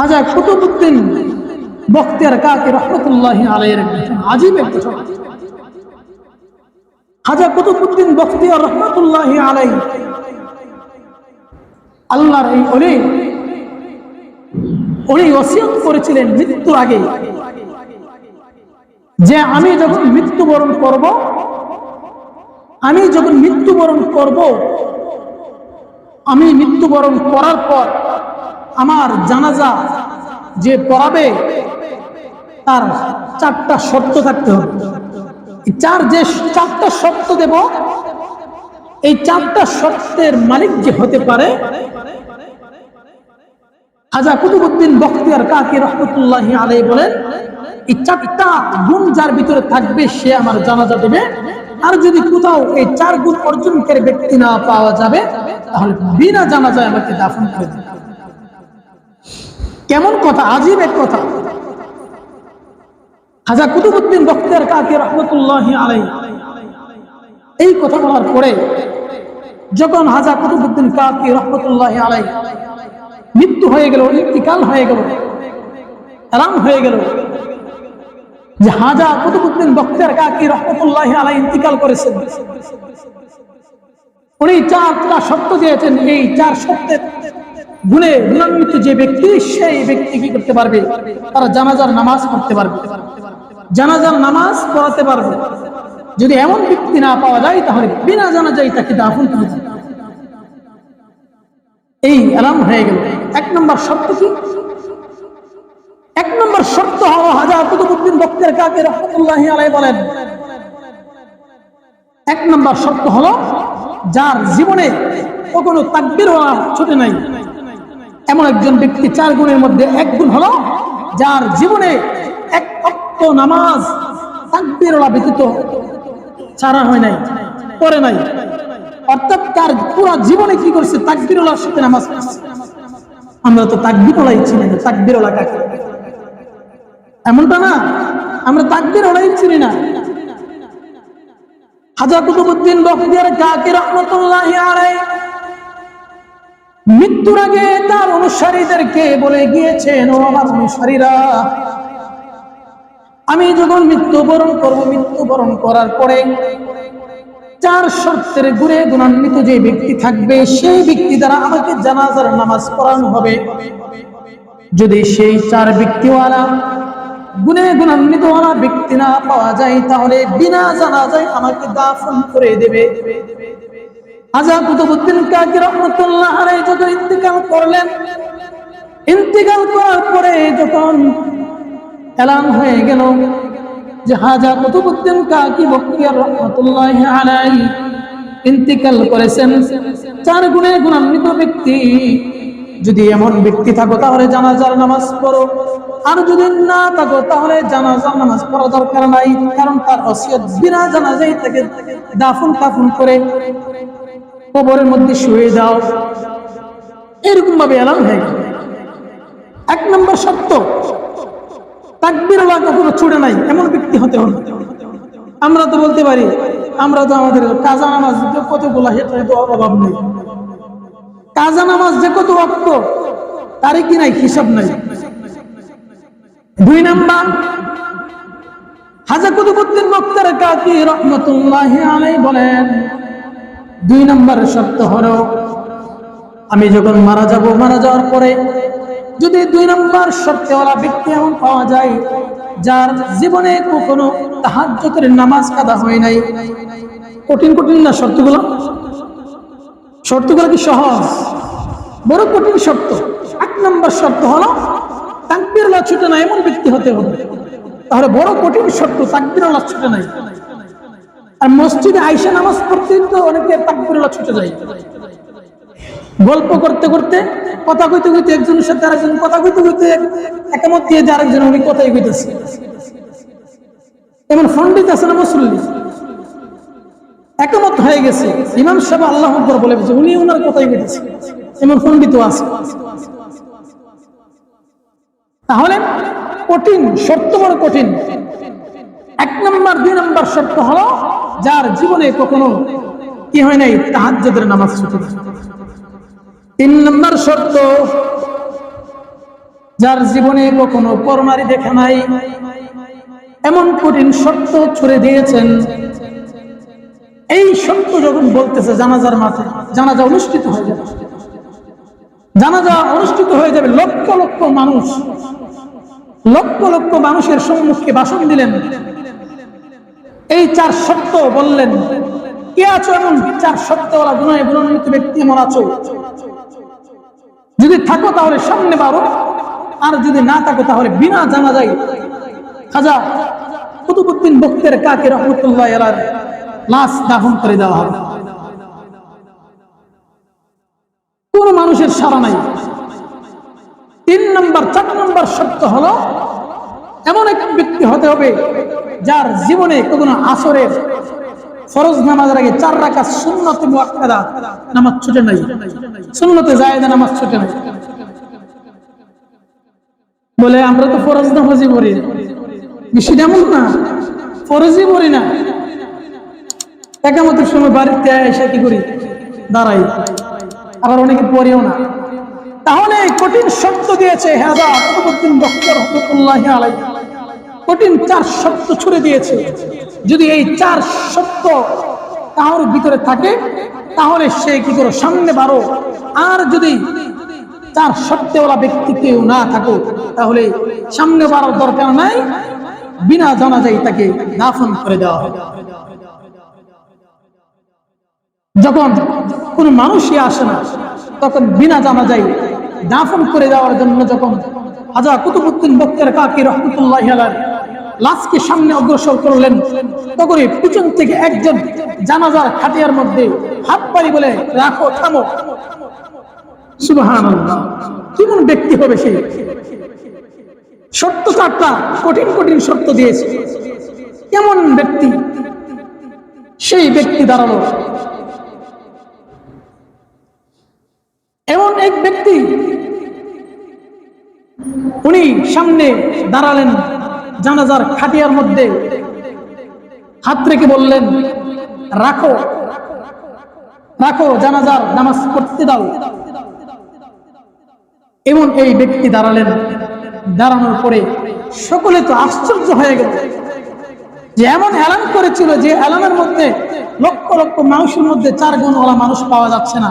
খাজা কুতুবুদ্দিন বখতিয়ার কাকি রহমতুল্লাহ আলাইয়ের আজীব একটা রহমতুল্লাহ আলাই আল্লাহর এই অলি করেছিলেন আগে। যে আমি যখন মৃত্যুবরণ করব, আমি যখন মৃত্যুবরণ করব, আমি মৃত্যুবরণ করার পর আমার জানাজা যে পড়াবে, তার চারটা শর্ত থাকতে হবে। চার যে চারটা শর্ত দেব, এই চারটা শর্তের মালিক যে হতে পারে, খাজা কুতুবুদ্দিন বখতিয়ার কাকি রহমতুল্লাহ আলাই বলেন, এই চারটা গুণ যার ভিতরে থাকবে, সে আমার জানাজা দেবে। আর যদি কোথাও এই চার গুণ অর্জনকারী ব্যক্তি না পাওয়া যাবে, তাহলে বিনা জানাজায় আমাকে দাফন করে দেবে। কেমন কথা? আজীব এক কথা। খাজা কুতুবুদ্দিন বখতিয়ার কাকি রহমতুল্লাহ আলাই এই কথা বলার পরে যখন হাজা কুতুবুদ্দিন কাকি রহমতুল্লাহ আলাই মৃত্যু হয়ে গেল, ইন্তিকাল হয়ে গেল আরাম হয়ে গেল, যে হাজা কুতুবুদ্দিন বক্তের কাকি রহমতুল্লাহ আলাই ইন্তিকাল করেছেন। উনি চারটা সত্য দিয়েছেন, এই চার সত্যের গুণে গুণান্বিত যে ব্যক্তি, সেই ব্যক্তি কি করতে পারবে? তারা জানাজার নামাজ পড়তে পারবে। জানাজার নামাজ পড়াতে পারবে। যদি এমন ব্যক্তি না পাওয়া যায়, তাহলে বিনা জানাজাই তাকে দাফন করে এই এলাম হয়ে গেল। এক নম্বর শর্ত কি? এক নম্বর শর্ত হল হাজার কুতুবুদ্দিন বক্তের কাকে রহমতুল্লাহ আলাই বলেন? এক নম্বর শর্ত হলো, যার জীবনে কখনো তাকবির হওয়া ছোটে নাই। এমন একজন ব্যক্তি চার গুণের মধ্যে এক গুণ হলো, যার জীবনে এক অক্ত নামাজ তাকবির ব্যতীত ছাড়া হয় নাই পরে নাই। অর্থাৎ তার পুরো জীবনে কি করছে? তাকবিরুল্লাহর সাথে নামাজ আমরা তো তাকবিরুল্লাহ চিনি না তাকবিরুল্লাহ কাকে? এমনটা না, আমরা তাকবিরুল্লাহ চিনি না। হাজা কুতুবুদ্দিন বখতিয়ার কাকি রহমতুল্লাহ আলাই মৃত্যুর আগে তার অনুসারীদেরকে বলে গিয়েছেন, ও আমার অনুসারীরা, আমি যখন মৃত্যুবরণ করব, মৃত্যুবরণ করার পরে চার শর্তের গুণে গুণান্বিত যে ব্যক্তি থাকবে, সেই ব্যক্তি দ্বারা আমাকে জানাজার নামাজ পড়ানো হবে। যদি সেই চার ব্যক্তিওয়ালা গুণে গুণান্বিত ব্যক্তি না পাওয়া যায়, তাহলে বিনা জানাজায় আমাকে দাফন করে দেবে। আজা কুতুবুদ্দিন কাকি রহমতুল্লাহ আলাই যখন ইন্তেকাল করলেন, ইন্তেকাল করার পরে যখন এলান হয়ে গেল যে হাজা কুতুবুদ্দিন কাকি বক্তিয়ার রহমতুল্লাহ আলাই ইন্তিকাল করেছেন, চার গুণে গুণান্বিত ব্যক্তি। যদি এমন ব্যক্তি থাকো তাহলে জানাজার নামাজ পড়ো। আর যদি না থাকো তাহলে জানাজার নামাজ পড়া দরকার নাই, কারণ তার অসিয়ত বিনা জানাজাই তাকে দাফন কাফন করে কবরের মধ্যে শুয়ে দাও এরকম ভাবে এলান হয়ে গেল। এক নম্বর সত্য, তাকবির কখনো ছুটে নাই, এমন ব্যক্তি হতে হবে। আমরা তো বলতে পারি, আমরা তো আমাদের কাজা নামাজ যে কতগুলো তো অভাব নেই। কাজা নামাজ যে কত অক্ত তারই কি নাই, হিসাব নাই। দুই নাম্বার হাজা কুতুবুদ্দিন বক্তার কাকি রহমতুল্লাহ আলাই বলেন দুই নম্বর শর্ত হলো, আমি যখন মারা যাব, মারা যাওয়ার পরে যদি দুই নম্বর শর্তেওয়ালা ব্যক্তি এমন পাওয়া যায়, যার জীবনে কখনো তাহাজ্জতের নামাজ কাদা হয় নাই, কঠিন কঠিন না শর্তগুলো? শর্তগুলো কি সহজ? বড় কঠিন শর্ত। এক নম্বর শর্ত হলো তাকবিরুল্লাহ ছুটে না, এমন ব্যক্তি হতে হবে। তাহলে বড় কঠিন শর্ত তাকবিরুল্লাহ ছুটে নাই। আর মসজিদে আইসা নামাজ পড়তে তো অনেকে তাকবিরুল্লাহ ছুটে যায়। গল্প করতে করতে, কথা কইতে কইতে একজনের সাথে আরেকজন, কথা কইতে কইতে একামত দিয়ে যে আরেকজন উনি কথাই কইতেছে। এমন ফন্ডিত আছে না মুসল্লি? একমত হয়ে গেছে। ইমাম সাহেব আল্লাহ আকবর বলে গেছে, উনি ওনার কথাই কইতেছে। এমন ফন্ডিত আছে। তাহলে কঠিন, শর্ত বড় কঠিন। এক নম্বর, দুই নম্বর শর্ত হলো যার জীবনে কখনো কি হয় নাই? তাহাজ্জুদের নামাজ ছুটে তিন নম্বর শর্ত, যার জীবনে কখনো পরনারী দেখে নাই। এমন কঠিন সত্য ছুড়ে দিয়েছেন। এই সত্য যখন বলতেছে, জানাজার মাঠে জানাজা অনুষ্ঠিত হয়ে যাবে। জানাজা অনুষ্ঠিত হয়ে যাবে, লক্ষ লক্ষ মানুষ, লক্ষ লক্ষ মানুষের সম্মুখে ভাষণ দিলেন। এই চার সত্য বললেন। কে আছো এমন? চার সত্যওয়ালা গুণায় গুণান্বিত ব্যক্তি এমন আছো? যদি থাকো তাহলে সামনে বারো আর যদি না থাকো তাহলে বিনা জানা যায় খাজা কুতুবুদ্দিন বক্তের কাকে রহমতুল্লাহ এলার লাশ দাহন করে দেওয়া হবে। কোন মানুষের সারা নাই। তিন নম্বর, চার নম্বর সত্য হলো এমন এক ব্যক্তি হতে হবে যার জীবনে কোনো আসরের ফরজ নামাজের আগে চার রাখা সুন্নতে মুআক্কাদা নামাজ ছুটে নাই। সুন্নতে জায়েদা নামাজ ছুটে নাই। বলে, আমরা তো ফরজ নামাজই পড়ি। বিষয়টা এমন না, ফরজই পড়ি না। একামতের সময় বাড়িতে এসে কি করি? দাঁড়াই। আবার অনেকে পড়েও না। তাহলে কঠিন শব্দ দিয়েছে হেদা কুতুবুদ্দিন বক্তর রহমতুল্লাহ আলাই কঠিন চার শব্দ ছুড়ে দিয়েছে। যদি এই চার সত্য তাহার ভিতরে থাকে, তাহলে সে কি করে সামনে বারো? আর যদি চার সত্যওয়ালা ব্যক্তি কেউ না থাকো, তাহলে সামনে বাড়ার দরকার নাই। বিনা জানা যায় তাকে দাফন করে দেওয়া যখন কোন মানুষই আসে না, তখন বিনা জানা যায় দাফন করে দেওয়ার জন্য যখন হাজা কুতুবুদ্দিন বক্তের কাকি রহমতুল্লাহ আলার লাশকে সামনে অগ্রসর করলেন। তখন পিছন থেকে একজন জানাজার খাটিয়ার মধ্যে হাত পারি বলে, রাখো, থামো। কেমন ব্যক্তি হবে সে? সত্য চারটা কঠিন কঠিন সত্য দিয়েছে। কেমন ব্যক্তি? সেই ব্যক্তি দাঁড়াল। এমন এক ব্যক্তি, উনি সামনে দাঁড়ালেন। জানাজার খাটিয়ার মধ্যে হাত রেখে বললেন, রাখো রাখো জানাজার নামাজ পড়তে দাও। এমন এই ব্যক্তি দাঁড়ালেন। দাঁড়ানোর পরে সকলে তো আশ্চর্য হয়ে গেল যে এমন অ্যালান করেছিল যে অ্যালানের মধ্যে লক্ষ লক্ষ মানুষের মধ্যে চার গুণওয়ালা মানুষ পাওয়া যাচ্ছে না।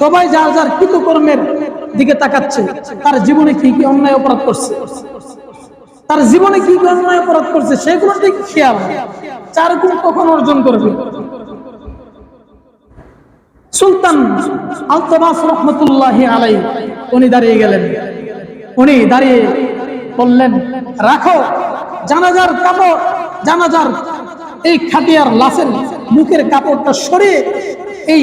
সবাই যার যার কৃতকর্মের দিকে তাকাচ্ছে, তার জীবনে কি কি অন্যায় অপরাধ করছে? তার জীবনে কি অন্যায় অপরাধ করছে সেগুলো ঠিক খেয়াল চার গুণ কখন অর্জন করবে? সুলতান আলতাবাস রহমতুল্লাহ আলাই উনি দাঁড়িয়ে গেলেন। উনি দাঁড়িয়ে বললেন, রাখো, জানাজার কাপড়, জানাজার এই খাটিয়ার লাশের মুখের কাপড়টা সরিয়ে এই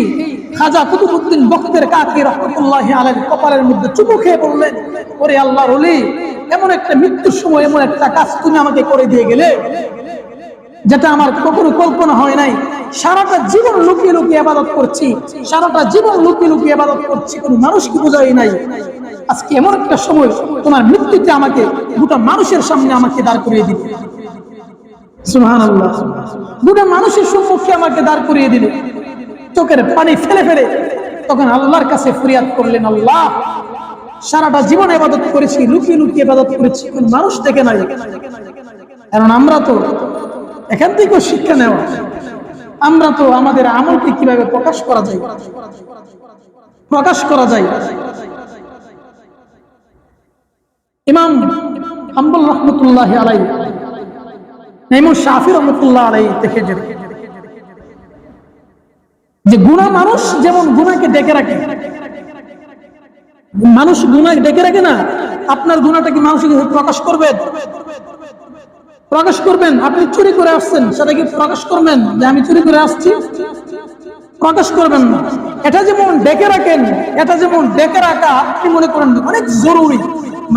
খাজা কুতুবুদ্দিন বক্তের কাকি রহমতুল্লাহ আলের কপালের মধ্যে চুপু খেয়ে বললেন, ওরে আল্লাহ রলি এমন একটা মৃত্যুর সময় এমন একটা কাজ তুমি আমাকে করে দিয়ে গেলে, যেটা আমার কখনো কল্পনা হয় নাই। সারাটা জীবন লুকিয়ে লুকিয়ে আবাদত করছি, সারাটা জীবন লুকিয়ে লুকিয়ে আবাদত করছি, কোনো মানুষকে বোঝাই নাই। আজকে এমন একটা সময় তোমার মৃত্যুতে আমাকে গোটা মানুষের সামনে আমাকে দাঁড় করিয়ে দিবে। সুহান আল্লাহ গোটা মানুষের সম্মুখে আমাকে দাঁড় করিয়ে দিলে চোখের পানি ফেলে ফেলে তখন আল্লাহর কাছে ফরিয়াদ করলেন, আল্লাহ, সারাটা জীবন আবাদত করেছি, লুকিয়ে লুকিয়ে আবাদত করেছি, কোন মানুষ দেখে নাই। কারণ আমরা তো এখান থেকেও শিক্ষা নেওয়া। আমরা তো আমাদের আমলকে কীভাবে প্রকাশ করা যায়? প্রকাশ করা যায়। ইমাম হাম্বুল রহমতুল্লাহ আলাই ইমাম শাফি রহমতুল্লাহ আলাই দেখে যে যে গুণা মানুষ যেমন গুণাকে ডেকে রাখে। মানুষ গুণা ডেকে রাখে না, আপনার গুণাটা কি মানুষকে প্রকাশ করবেন প্রকাশ করবেন, আপনি চুরি করে আসছেন, সেটা কি প্রকাশ করবেন? যে আমি চুরি করে আসছি। প্রকাশ করবেন না। এটা যেমন ডেকে রাখেন, এটা যেমন ডেকে রাখা, আপনি মনে করেন অনেক জরুরি।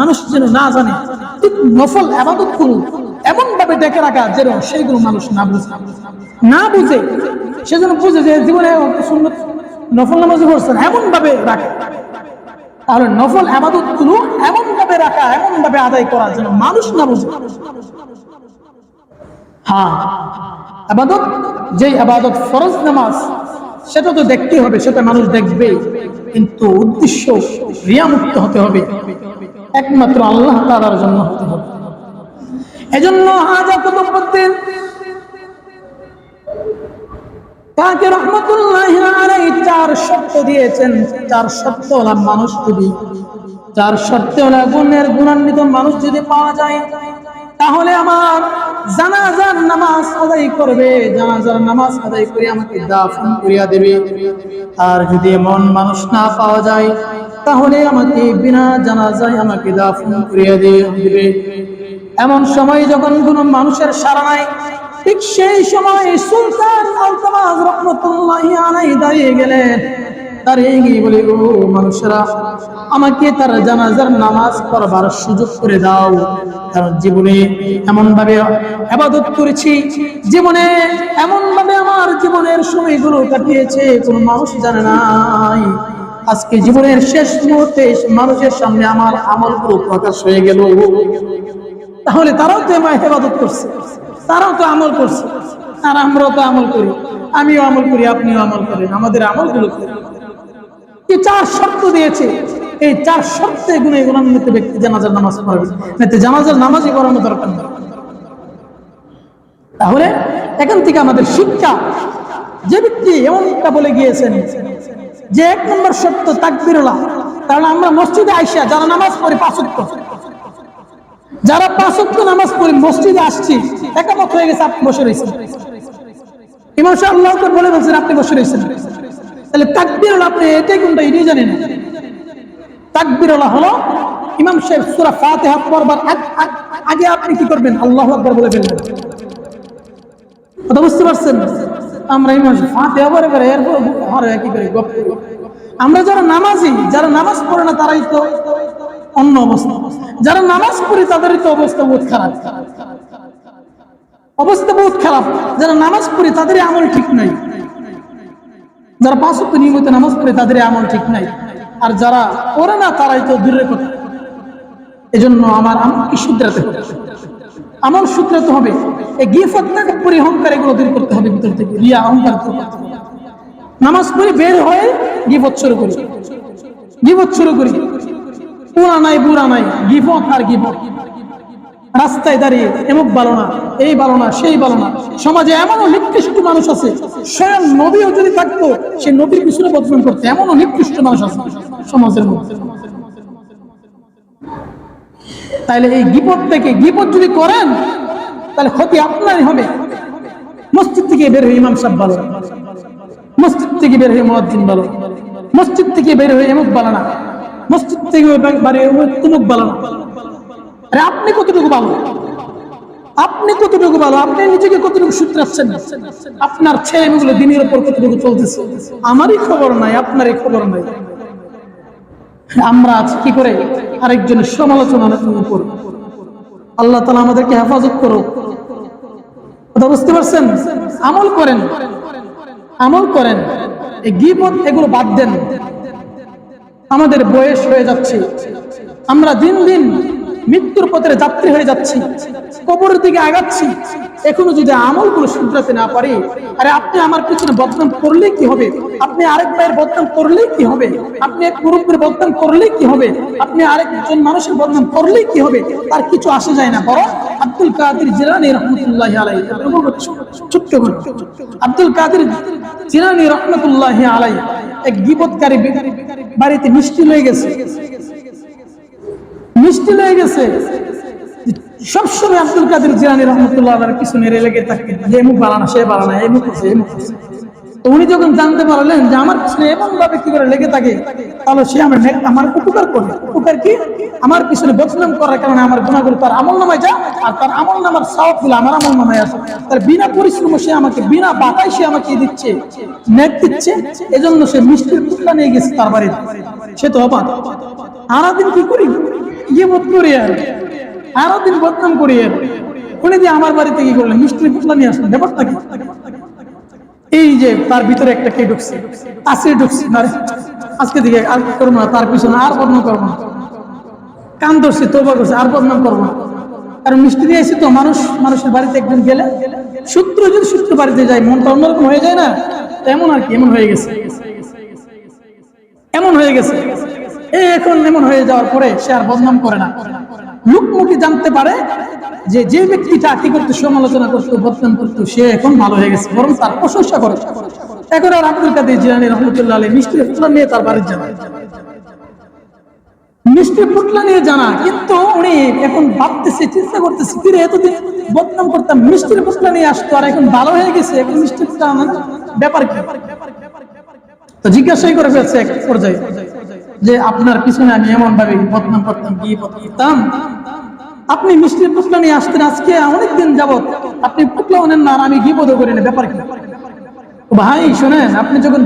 মানুষ যেন না জানে। ঠিক নফল আবাদত করুন। এমন ভাবে ডেকে রাখা যেন সেইগুলো মানুষ না বুঝে। না বুঝে, সেজন্য বুঝে যে জীবনে সুন্নত নফল নামাজ পড়ছেন এমন ভাবে রাখে। তাহলে নফল আবাদতগুলো এমন ভাবে রাখা এমন ভাবে আদায় করা যেন মানুষ না বুঝে। হ্যাঁ আবাদত, যেই আবাদত ফরজ নামাজ, সেটা তো দেখতেই হবে, সেটা মানুষ দেখবে। কিন্তু উদ্দেশ্য রিয়ামুক্ত হতে হবে। একমাত্র আল্লাহ তালার জন্য হতে হবে। এজন্য হাজা কুতুবুদ্দিন তাকে রহমতুল্লাহ আলাই চার শর্ত দিয়েছেন। চার শর্ত হলাম মানুষ যদি চার শর্তে হলো গুণের গুণান্বিত মানুষ যদি পাওয়া যায়, তাহলে আমার জানাজার নামাজ আদায় করবে। জানাজার নামাজ আদায় করে আমাকে দাফন করিয়া দেবে। আর যদি এমন মানুষ না পাওয়া যায়, তাহলে আমাকে বিনা জানাজায় আমাকে দাফন করিয়া দিয়ে দিবে। এমন সময় যখন কোনো মানুষের সারা নাই, ঠিক সেই সময় সুলতান আলতামাজ দাঁড়িয়ে গেলেন। দাঁড়িয়ে গিয়ে বলে, ও মানুষেরা, আমাকে তার জানাজার নামাজ পড়বার সুযোগ করে দাও। কারণ জীবনে এমন ভাবে আবাদত করেছি, জীবনে এমন ভাবে আমার জীবনের সময়গুলো কাটিয়েছে, কোনো মানুষ জানে নাই। আজকে জীবনের শেষ মুহূর্তে মানুষের সামনে আমার আমলগুলো প্রকাশ হয়ে গেল। তাহলে তারাও তো আমার হেফাজত করছে, তারাও তো আমল করছে। আর আমরাও তো আমল করি, আমিও আমল করি, আপনিও আমল করেন, আমাদের আমলগুলো করি। চার শর্ত দিয়েছে, এই চার শর্তে গুণে গুণান্বিত ব্যক্তি জানাজার নামাজ পড়বে। না জানাজার নামাজই পড়ানো দরকার নেই তাহলে এখান থেকে আমাদের শিক্ষা, যে ব্যক্তি এমনটা বলে গিয়েছেন যে এক নম্বর সত্য তাকবিরুল্লাহ কারণ আমরা মসজিদে আইসা যারা নামাজ পড়ি পাঁচত্ব যারা পাঁচত্ব নামাজ পড়ি মসজিদে আসছি, একামত হয়ে গেছে আপনি বসে রয়েছেন। ইমাম সাহেব আল্লাহ বলে বলছেন, আপনি বসে রয়েছেন। তাহলে তাকবির হলো আপনি এটাই কোনটা, এটাই জানেন তাকবির হলো হলো ইমাম সাহেব সূরা ফাতিহা পড়বার আগ- আগ- আপনি কি করবেন? আল্লাহ আকবার বলে ফেলবেন। কথা বুঝতে পারছেন? আমরা ইমাম ফাতিহা পড়ে করে এরপর কি করে। আমরা যারা নামাজি, যারা নামাজ পড়ে না, তারাই তো অন্য অবস্থা। যারা নামাজ পড়ে তাদেরই তো অবস্থা বহুত খারাপ। অবস্থা বহুত খারাপ। যারা নামাজ পড়ে তাদের আমল ঠিক নাই। যারা পাঁচ ওয়াক্ত নিয়মিত নামাজ পড়ে তাদের আমল ঠিক নাই। আর যারা পড়ে না, তারাই তো দূরের কথা। এজন্য আমার আমলকে শুধরাতে হবে? আমল শুধরাতে হবে। এই গিফত পরি অহংকার এগুলো দূর করতে হবে ভিতর থেকে। রিয়া, অহংকার করতে নামাজ পড়ে বের হয়ে গিফত শুরু করি। গিফত শুরু করি। পুরা নাই, বুড়া নাই। গিফত আর গিফত রাস্তায় দাঁড়িয়ে এমুক ভালো না, এই ভালো না, সেই ভালো না। সমাজে এমনও নিকৃষ্ট মানুষ আছে, স্বয়ং নবীও যদি থাকতো, সে নবীর পিছনে বদনাম করতে, এমনও নিকৃষ্ট মানুষ আছে সমাজের মধ্যে। তাহলে এই গিপদ থেকে গিপদ যদি করেন, তাহলে ক্ষতি আপনারই হবে। মসজিদ থেকে বের হয়ে ইমাম সাহেব ভালো মসজিদ থেকে বের হয়ে মহাদ্দিন ভালো মসজিদ থেকে বের হয়ে এমুক ভালো না। মসজিদ থেকে তুমুক আরে আপনি কতটুকু আপনি কতটুকু ভালো? আপনি নিজেকে কতটুকু আপনার ছেলে মেয়েগুলো দিনের উপর কতটুকু চলতেছে? আমারই খবর নাই, আপনারই খবর নাই। আমরা আজ কি করে? আরেকজনের সমালোচনা উপর। আল্লাহ তালা আমাদেরকে হেফাজত করো কথা বুঝতে পারছেন? আমল করেন। আমল করেন। এই গিবত এগুলো বাদ দেন। আমাদের বয়স হয়ে যাচ্ছে। আমরা দিন দিন মৃত্যুর পথের যাত্রী হয়ে যাচ্ছি। কবরের দিকে আগাচ্ছি। এখনও যদি আমলগুলো শুধরাতে না পারি, আরে আপনি আমার পিছনে বদনাম করলে কি হবে? আপনি আরেক ভাইয়ের বদনাম করলে কি হবে? আপনি এক মুরব্বীর বদনাম করলে কি হবে? আপনি আরেকজন মানুষের বদনাম করলে কি হবে? তার কিছু আসে যায় না। বরং আব্দুল কাদের জিলানি রহমতুল্লাহ আলাই ছোট্ট করে। আব্দুল কাদের জিলানি রহমতুল্লাহ আলাই এক গিবতকারী বাড়িতে মিষ্টি লয়ে গেছে। মিষ্টি লয়ে গেছে। সবসময় আব্দুল কাদের জিয়ানি রহমতুল্লাহ কিছু পিছনে লেগে থাকে যে মুখ বাড়ানা সে বাড়ানা, এই মুখ করছে, এই মুখ তো উনি যখন জানতে পারলেন যে আমার পিছনে এমন ভাবে কি করে লেগে থাকে, তাহলে সে আমার আমার উপকার করবে। উপকার কি? আমার পিছনে বদনাম করার কারণে আমার গুণাগুলো তার আমল নামায় যা আর তার আমল নামার সবগুলো আমার আমল নামায় আসে তার বিনা পরিশ্রম সে আমাকে, বিনা বাতায় সে আমাকে দিচ্ছে নেক দিচ্ছে। এজন্য সে মিষ্টির টুকরা নিয়ে গেছে তার বাড়িতে। সে তো অবাক আরা দিন কি করি? গিয়ে বোধ করি আর। আরও দিন বদনাম করি আর। উনি দিয়ে আমার বাড়িতে কি করলেন? মিষ্টির টুকরা নিয়ে আসলেন। ব্যাপারটা কি? এই যে তার ভিতরে একটা কে ঢুকছে? আসে ঢুকছে না আজকে দিকে আর করব না, তার পিছনে আর বদনাম করব না। কান ধরছে তোবা করছে, আর বদনাম করব না। কারণ মিষ্টি দিয়ে এসে তো মানুষ, মানুষের বাড়িতে একজন গেলে সূত্র যদি সূত্র বাড়িতে যায় মনটা অন্যরকম হয়ে যায় না? এমন আর কি, এমন হয়ে গেছে। এমন হয়ে গেছে। এখন এমন হয়ে যাওয়ার পরে সে আর বদনাম করে না। লোকমুখী জানতে পারে যে যে ব্যক্তিটা কি করতে, সমালোচনা করতো, বদনাম করতো, সে এখন ভালো হয়ে গেছে, বরং তার প্রশংসা করে। এখন আর আব্দুল কাদের জিলানি রহমতুল্লাহ আলী মিষ্টি ফুটলা নিয়ে তার বাড়ির জানা। মিষ্টি ফুটলা নিয়ে জানা, কিন্তু উনি এখন ভাবতেছে, চিন্তা করতেছে, কিরে, এতদিন বদনাম করতাম মিষ্টির ফুটলা নিয়ে আসতো, আর এখন ভালো হয়ে গেছে, এখন মিষ্টি ফুটলা আনার ব্যাপার কি? তো জিজ্ঞাসাই করে ফেলছে এক পর্যায়ে। যে আপনার পিছনে আমি এমন ভাবে বদনাম করতাম কি করতাম। আপনি মিষ্টির পুটলা নিয়ে আসতেন আজকে, অনেকদিন যাবত আপনি পুটলা নেন না, আর আমি গিবোধ করি না, ব্যাপার কি? ভাই, শোনেন, আপনি যখন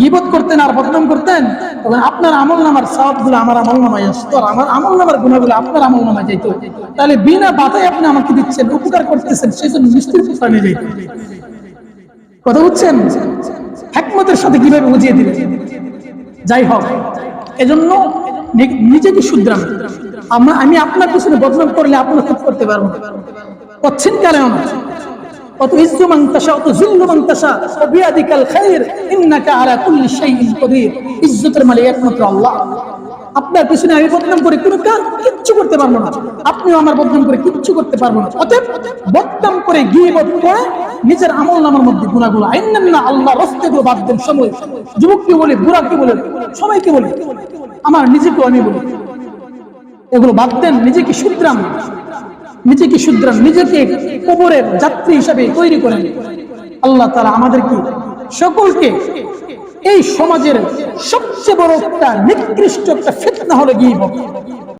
গিবত করতেন আর বদনাম করতেন, তখন আপনার আমল নামার সবগুলো আমার আমল নামায় আসতো আমার আমল নামার গুণাগুলো আপনার আমল নামায় যাইতো। তাহলে বিনা বাধায় আপনি আমাকে দিচ্ছেন, উপকার করতেছেন সেই জন্য মিষ্টির পুটলা নিয়ে যাইতো। কথা বুঝছেন? একমতের সাথে কীভাবে বুঝিয়ে দিলেন? যাই হোক এজন্য নিজেকে শুধরান। আমরা আমি আপনার পিছনে বদনাম করলে আপনার খুব করতে পারব করছেন কেন আমার। ইজ্জু তাশা অত জিল্লু তাশা ও বিয়াদিকাল খায়র ইন্নাকা আলা কুল্লি শাইইন কদির। ইজ্জতের মালিক একমাত্র আল্লাহ। আপনার পিছনে আমি বদনাম করে কোনো কাজ কিচ্ছু করতে পারব না। আপনিও আমার বদনাম করে কিচ্ছু করতে পারব না। অতএব বদনাম করে গিয়ে বদ করে নিজের আমল নামার মধ্যে গুণাগুলো আইনান না আল্লাহ রস্তে গুলো বাদ দেন সময়। যুবককে বলে, বুড়াকে বলে, সবাইকে বলে। আমার নিজেকেও আমি বলি। এগুলো বাদ দেন, নিজেকে শুদ্রাম নিজেকে শুদ্রাম নিজেকে কবরের যাত্রী হিসাবে তৈরি করেন। আল্লাহ তারা আমাদেরকে সকলকে এই সমাজের সবচেয়ে বড় একটা নিকৃষ্ট একটা ফিতনা হলো গিয়ে